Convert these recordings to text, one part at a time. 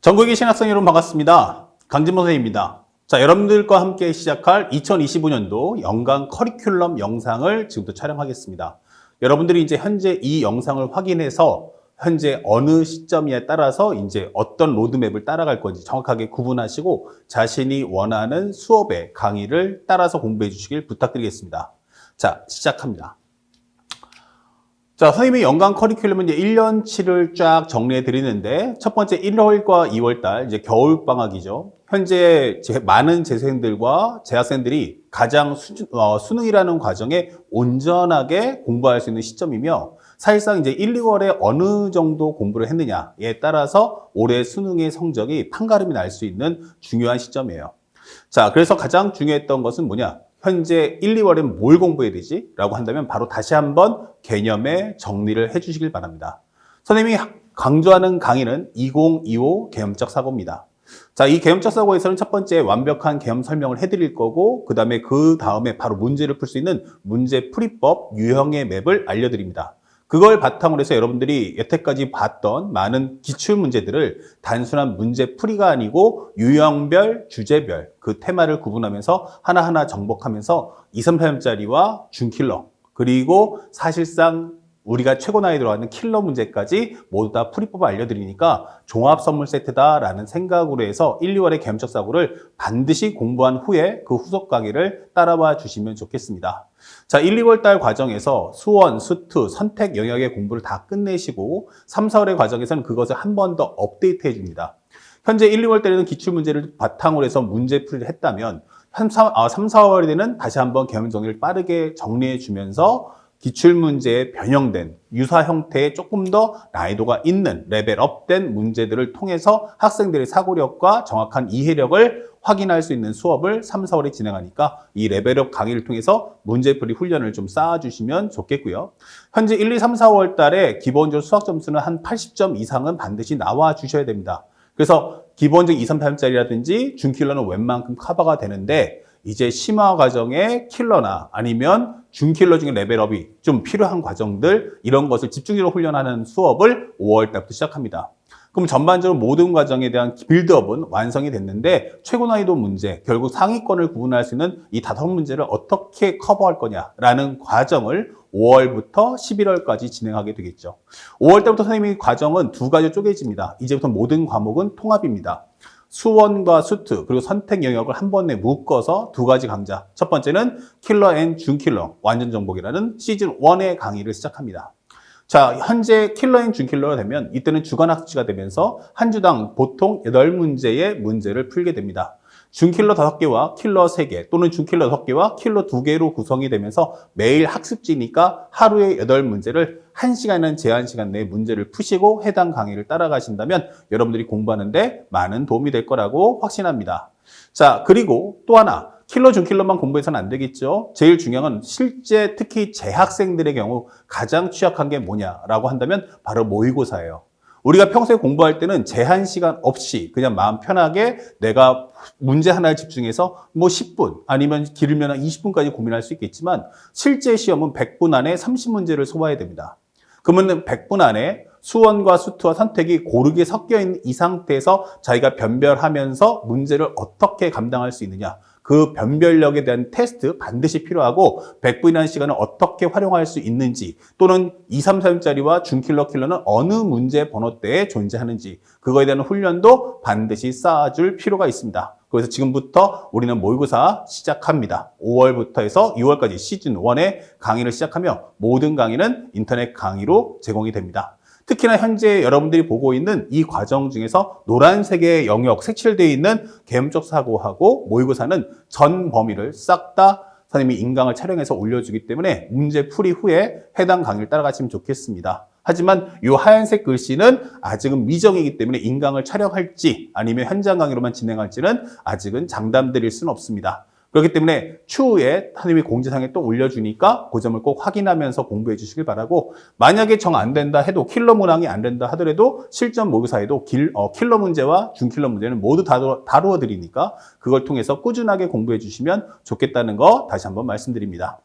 전국의 신학생 여러분 반갑습니다. 강진모 선생님입니다. 자, 여러분들과 함께 시작할 2025년도 연간 커리큘럼 영상을 지금부터 촬영하겠습니다. 여러분들이 이제 현재 이 영상을 확인해서 현재 어느 시점에 따라서 이제 어떤 로드맵을 따라갈 건지 정확하게 구분하시고 자신이 원하는 수업의 강의를 따라서 공부해 주시길 부탁드리겠습니다. 자, 시작합니다. 자, 선생님이 연간 커리큘럼은 이제 1년치를 쫙 정리해 드리는데, 첫 번째 1월과 2월 달, 이제 겨울 방학이죠. 현재 제, 많은 재생들과 재학생들이 가장 수, 어, 수능이라는 과정에 온전하게 공부할 수 있는 시점이며, 사실상 이제 1, 2월에 어느 정도 공부를 했느냐에 따라서 올해 수능의 성적이 판가름이 날 수 있는 중요한 시점이에요. 자, 그래서 가장 중요했던 것은 뭐냐? 현재 1, 2월엔 뭘 공부해야 되지? 라고 한다면 바로 다시 한번 개념의 정리를 해 주시길 바랍니다. 선생님이 강조하는 강의는 2025 개념적 사고입니다. 자, 이 개념적 사고에서는 첫 번째 완벽한 개념 설명을 해드릴 거고, 그 다음에 그 다음에 바로 문제를 풀 수 있는 문제 풀이법 유형의 맵을 알려드립니다. 그걸 바탕으로 해서 여러분들이 여태까지 봤던 많은 기출 문제들을 단순한 문제 풀이가 아니고 유형별, 주제별 그 테마를 구분하면서 하나하나 정복하면서 2, 3편짜리와 중킬러 그리고 사실상 우리가 최고 난이도로 하는 킬러 문제까지 모두 다 풀이법을 알려드리니까 종합 선물 세트다라는 생각으로 해서 1, 2월의 개념적 사고를 반드시 공부한 후에 그 후속 강의를 따라와 주시면 좋겠습니다. 자, 1, 2월 달 과정에서 수원, 수투, 선택 영역의 공부를 다 끝내시고 3, 4월의 과정에서는 그것을 한 번 더 업데이트 해 줍니다. 현재 1, 2월 달에는 기출 문제를 바탕으로 해서 문제 풀이를 했다면 3, 4, 아, 3, 4월에는 다시 한번 개념 정리를 빠르게 정리해 주면서 기출문제에 변형된 유사 형태의 조금 더 난이도가 있는 레벨업된 문제들을 통해서 학생들의 사고력과 정확한 이해력을 확인할 수 있는 수업을 3, 4월에 진행하니까 이 레벨업 강의를 통해서 문제풀이 훈련을 좀 쌓아주시면 좋겠고요. 현재 1, 2, 3, 4월 달에 기본적으로 수학 점수는 한 80점 이상은 반드시 나와 주셔야 됩니다. 그래서 기본적 2, 3편짜리라든지 중킬러는 웬만큼 커버가 되는데 이제 심화 과정의 킬러나 아니면 중킬러 중에 레벨업이 좀 필요한 과정들 이런 것을 집중적으로 훈련하는 수업을 5월 달부터 시작합니다. 그럼 전반적으로 모든 과정에 대한 빌드업은 완성이 됐는데 최고 난이도 문제, 결국 상위권을 구분할 수 있는 이 다섯 문제를 어떻게 커버할 거냐라는 과정을 5월부터 11월까지 진행하게 되겠죠. 5월 때부터 선생님이 과정은 두 가지 쪼개집니다. 이제부터 모든 과목은 통합입니다. 수원과 수트 그리고 선택 영역을 한 번에 묶어서 두 가지 강좌. 첫 번째는 킬러 앤 중킬러 완전 정복이라는 시즌 1의 강의를 시작합니다. 자, 현재 킬러 앤 중킬러가 되면 이때는 주간 학습지가 되면서 한 주당 보통 8문제의 문제를 풀게 됩니다. 중킬러 5개와 킬러 3개 또는 중킬러 6개와 킬러 2개로 구성이 되면서 매일 학습지니까 하루에 8문제를 1시간은 제한 시간 내에 문제를 푸시고 해당 강의를 따라가신다면 여러분들이 공부하는데 많은 도움이 될 거라고 확신합니다. 자, 그리고 또 하나 킬러 중킬러만 공부해서는 안 되겠죠. 제일 중요한 건 실제 특히 재학생들의 경우 가장 취약한 게 뭐냐라고 한다면 바로 모의고사예요. 우리가 평소에 공부할 때는 제한 시간 없이 그냥 마음 편하게 내가 문제 하나에 집중해서 뭐 10분 아니면 길면 한 20분까지 고민할 수 있겠지만 실제 시험은 100분 안에 30문제를 소화해야 됩니다. 그러면 100분 안에 수원과 수투와 선택이 고르게 섞여 있는 이 상태에서 자기가 변별하면서 문제를 어떻게 감당할 수 있느냐. 그 변별력에 대한 테스트 반드시 필요하고 100분이라는 시간을 어떻게 활용할 수 있는지 또는 2, 3, 4분짜리와 중킬러 킬러는 어느 문제 번호대에 존재하는지 그거에 대한 훈련도 반드시 쌓아줄 필요가 있습니다. 그래서 지금부터 우리는 모의고사 시작합니다. 5월부터 해서 6월까지 시즌 1의 강의를 시작하며 모든 강의는 인터넷 강의로 제공이 됩니다. 특히나 현재 여러분들이 보고 있는 이 과정 중에서 노란색의 영역 색칠되어 있는 개념적 사고하고 모의고사는 전 범위를 싹다 선생님이 인강을 촬영해서 올려주기 때문에 문제 풀이 후에 해당 강의를 따라가시면 좋겠습니다. 하지만 이 하얀색 글씨는 아직은 미정이기 때문에 인강을 촬영할지 아니면 현장 강의로만 진행할지는 아직은 장담드릴 수는 없습니다. 그렇기 때문에 추후에 선생님이 공지사항에 또 올려주니까 그 점을 꼭 확인하면서 공부해 주시길 바라고 만약에 정 안 된다 해도 킬러 문항이 안 된다 하더라도 실전 모의사에도 길, 어, 킬러 문제와 중킬러 문제는 모두 다루어, 다루어 드리니까 그걸 통해서 꾸준하게 공부해 주시면 좋겠다는 거 다시 한번 말씀드립니다.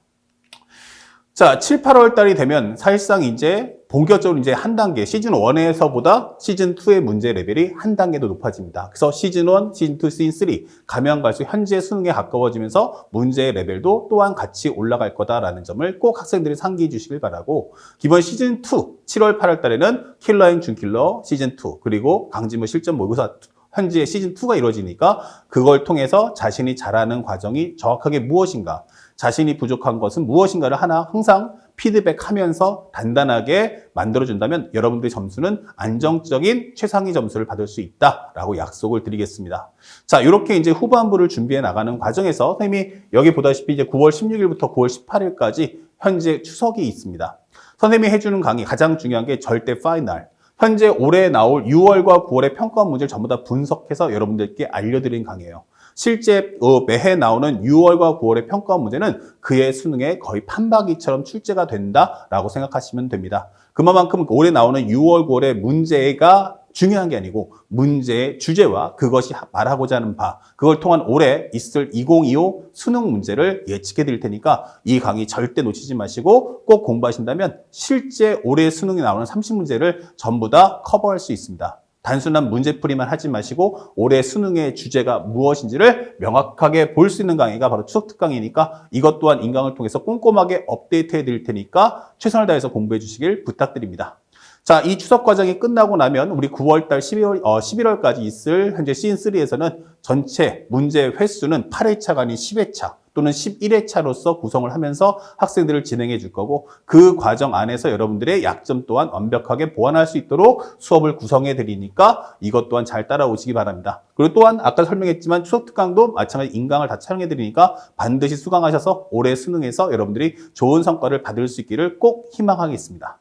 자, 7, 8월 달이 되면 사실상 이제 본격적으로 이제 한 단계, 시즌 1에서보다 시즌 2의 문제 레벨이 한 단계 더 높아집니다. 그래서 시즌 1, 시즌 2, 시즌 3 가면 갈수록 현재 수능에 가까워지면서 문제 레벨도 또한 같이 올라갈 거다라는 점을 꼭 학생들이 상기해 주시길 바라고 기본 시즌 2, 7월, 8월 달에는 킬러인 준킬러 시즌 2 그리고 강진모 실전 모의고사 현재 시즌 2가 이루어지니까 그걸 통해서 자신이 잘하는 과정이 정확하게 무엇인가, 자신이 부족한 것은 무엇인가를 하나 항상 피드백하면서 단단하게 만들어준다면 여러분들의 점수는 안정적인 최상위 점수를 받을 수 있다라고 약속을 드리겠습니다. 자, 이렇게 이제 후반부를 준비해 나가는 과정에서 선생님이 여기 보다시피 이제 9월 16일부터 9월 18일까지 현재 추석이 있습니다. 선생님이 해주는 강의 가장 중요한 게 절대 파이널. 현재 올해 나올 6월과 9월의 평가 문제를 전부 다 분석해서 여러분들께 알려드린 강의예요. 실제 어, 매해 나오는 6월과 9월의 평가 문제는 그의 수능에 거의 판박이처럼 출제가 된다라고 생각하시면 됩니다. 그만큼 올해 나오는 6월, 9월의 문제가 중요한 게 아니고 문제의 주제와 그것이 말하고자 하는 바, 그걸 통한 올해 있을 2025 수능 문제를 예측해 드릴 테니까 이 강의 절대 놓치지 마시고 꼭 공부하신다면 실제 올해 수능에 나오는 30문제를 전부 다 커버할 수 있습니다. 단순한 문제풀이만 하지 마시고 올해 수능의 주제가 무엇인지를 명확하게 볼 수 있는 강의가 바로 추석 특강이니까 이것 또한 인강을 통해서 꼼꼼하게 업데이트 해 드릴 테니까 최선을 다해서 공부해 주시길 부탁드립니다. 자, 이 추석 과정이 끝나고 나면 우리 9월달 12월, 어, 11월까지 있을 현재 시즌3에서는 전체 문제 횟수는 8회차가 아닌 10회차 또는 11회차로서 구성을 하면서 학생들을 진행해 줄 거고 그 과정 안에서 여러분들의 약점 또한 완벽하게 보완할 수 있도록 수업을 구성해 드리니까 이것 또한 잘 따라오시기 바랍니다. 그리고 또한 아까 설명했지만 추석 특강도 마찬가지 인강을 다 촬영해 드리니까 반드시 수강하셔서 올해 수능에서 여러분들이 좋은 성과를 받을 수 있기를 꼭 희망하겠습니다.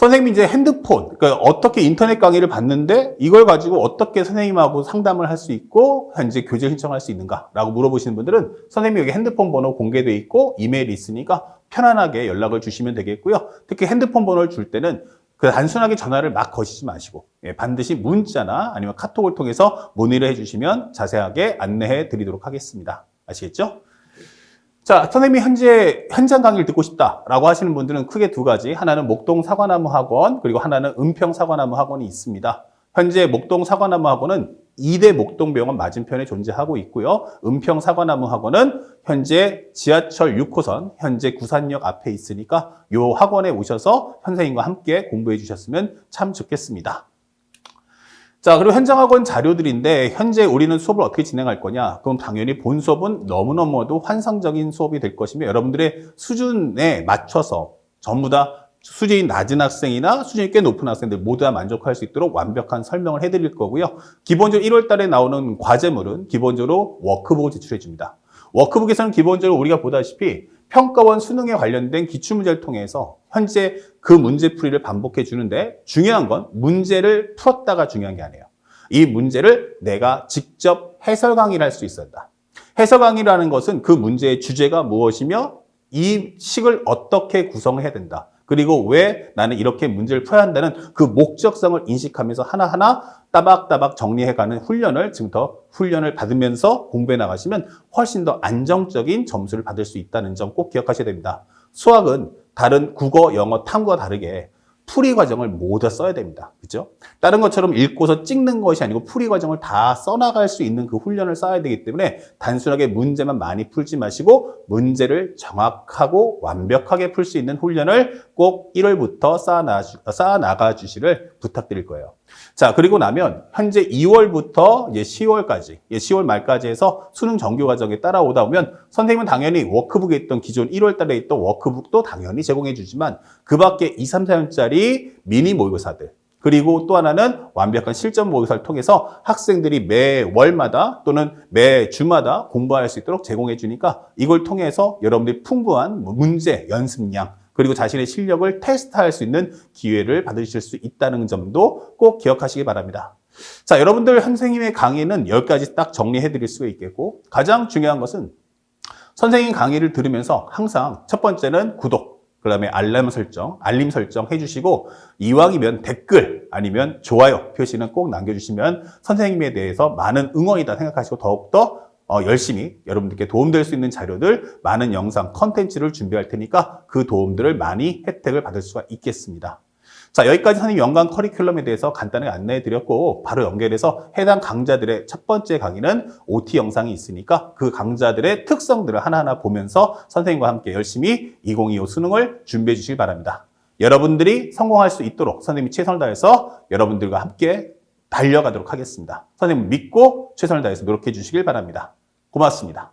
선생님이 이제 핸드폰, 그러니까 어떻게 인터넷 강의를 받는데 이걸 가지고 어떻게 선생님하고 상담을 할 수 있고 현재 교재 신청할 수 있는가라고 물어보시는 분들은 선생님이 여기 핸드폰 번호 공개돼 있고 이메일이 있으니까 편안하게 연락을 주시면 되겠고요. 특히 핸드폰 번호를 줄 때는 그 단순하게 전화를 막 거시지 마시고 예, 반드시 문자나 아니면 카톡을 통해서 문의를 해주시면 자세하게 안내해 드리도록 하겠습니다. 아시겠죠? 자, 선생님이 현재 현장 강의를 듣고 싶다라고 하시는 분들은 크게 두 가지. 하나는 목동 사과나무 학원, 그리고 하나는 은평 사과나무 학원이 있습니다. 현재 목동 사과나무 학원은 이대 목동병원 맞은편에 존재하고 있고요. 은평 사과나무 학원은 현재 지하철 6호선, 현재 구산역 앞에 있으니까 이 학원에 오셔서 선생님과 함께 공부해 주셨으면 참 좋겠습니다. 자, 그리고 현장학원 자료들인데 현재 우리는 수업을 어떻게 진행할 거냐? 그럼 당연히 본 수업은 너무너무도 환상적인 수업이 될 것이며 여러분들의 수준에 맞춰서 전부 다 수준이 낮은 학생이나 수준이 꽤 높은 학생들 모두 다 만족할 수 있도록 완벽한 설명을 해드릴 거고요. 기본적으로 1월 달에 나오는 과제물은 기본적으로 워크북을 제출해 줍니다. 워크북에서는 기본적으로 우리가 보다시피 평가원 수능에 관련된 기출문제를 통해서 현재 그 문제풀이를 반복해 주는데 중요한 건 문제를 풀었다가 중요한 게 아니에요. 이 문제를 내가 직접 해설 강의를 할수 한다. 해설 강의라는 것은 그 문제의 주제가 무엇이며 이 식을 어떻게 구성을 해야 된다. 그리고 왜 나는 이렇게 문제를 풀어야 한다는 그 목적성을 인식하면서 하나하나 따박따박 정리해가는 훈련을 지금부터 훈련을 받으면서 공부해 나가시면 훨씬 더 안정적인 점수를 받을 수 있다는 점 꼭 기억하셔야 됩니다. 수학은 다른 국어, 영어, 탐구와 다르게 풀이 과정을 모두 써야 됩니다. 그죠? 다른 것처럼 읽고서 찍는 것이 아니고 풀이 과정을 다 써나갈 수 있는 그 훈련을 쌓아야 되기 때문에 단순하게 문제만 많이 풀지 마시고 문제를 정확하고 완벽하게 풀 수 있는 훈련을 꼭 1월부터 쌓아나가 주시를 부탁드릴 거예요. 자, 그리고 나면 현재 2월부터 이제 10월까지, 10월 말까지 해서 수능 정규 과정에 따라오다 보면 선생님은 당연히 워크북에 있던 기존 1월 달에 있던 워크북도 당연히 제공해 주지만 그 밖에 2, 3, 4년짜리 미니 모의고사들, 그리고 또 하나는 완벽한 실전 모의고사를 통해서 학생들이 매 월마다 또는 매 주마다 공부할 수 있도록 제공해 주니까 이걸 통해서 여러분들이 풍부한 문제 연습량 그리고 자신의 실력을 테스트할 수 있는 기회를 받으실 수 있다는 점도 꼭 기억하시기 바랍니다. 자, 여러분들 선생님의 강의는 10가지 딱 정리해 드릴 수가 있겠고 가장 중요한 것은 선생님 강의를 들으면서 항상 첫 번째는 구독, 그 다음에 알람 설정, 알림 설정 해주시고 이왕이면 댓글 아니면 좋아요 표시는 꼭 남겨주시면 선생님에 대해서 많은 응원이다 생각하시고 더욱더 어, 열심히 여러분들께 도움될 수 있는 자료들, 많은 영상, 컨텐츠를 준비할 테니까 그 도움들을 많이 혜택을 받을 수가 있겠습니다. 자, 여기까지 선생님 연간 커리큘럼에 대해서 간단하게 안내해 드렸고, 바로 연결해서 해당 강좌들의 첫 번째 강의는 OT 영상이 있으니까 그 강좌들의 특성들을 하나하나 보면서 선생님과 함께 열심히 2025 수능을 준비해 주시기 바랍니다. 여러분들이 성공할 수 있도록 선생님이 최선을 다해서 여러분들과 함께 달려가도록 하겠습니다. 선생님 믿고 최선을 다해서 노력해 주시길 바랍니다. 고맙습니다.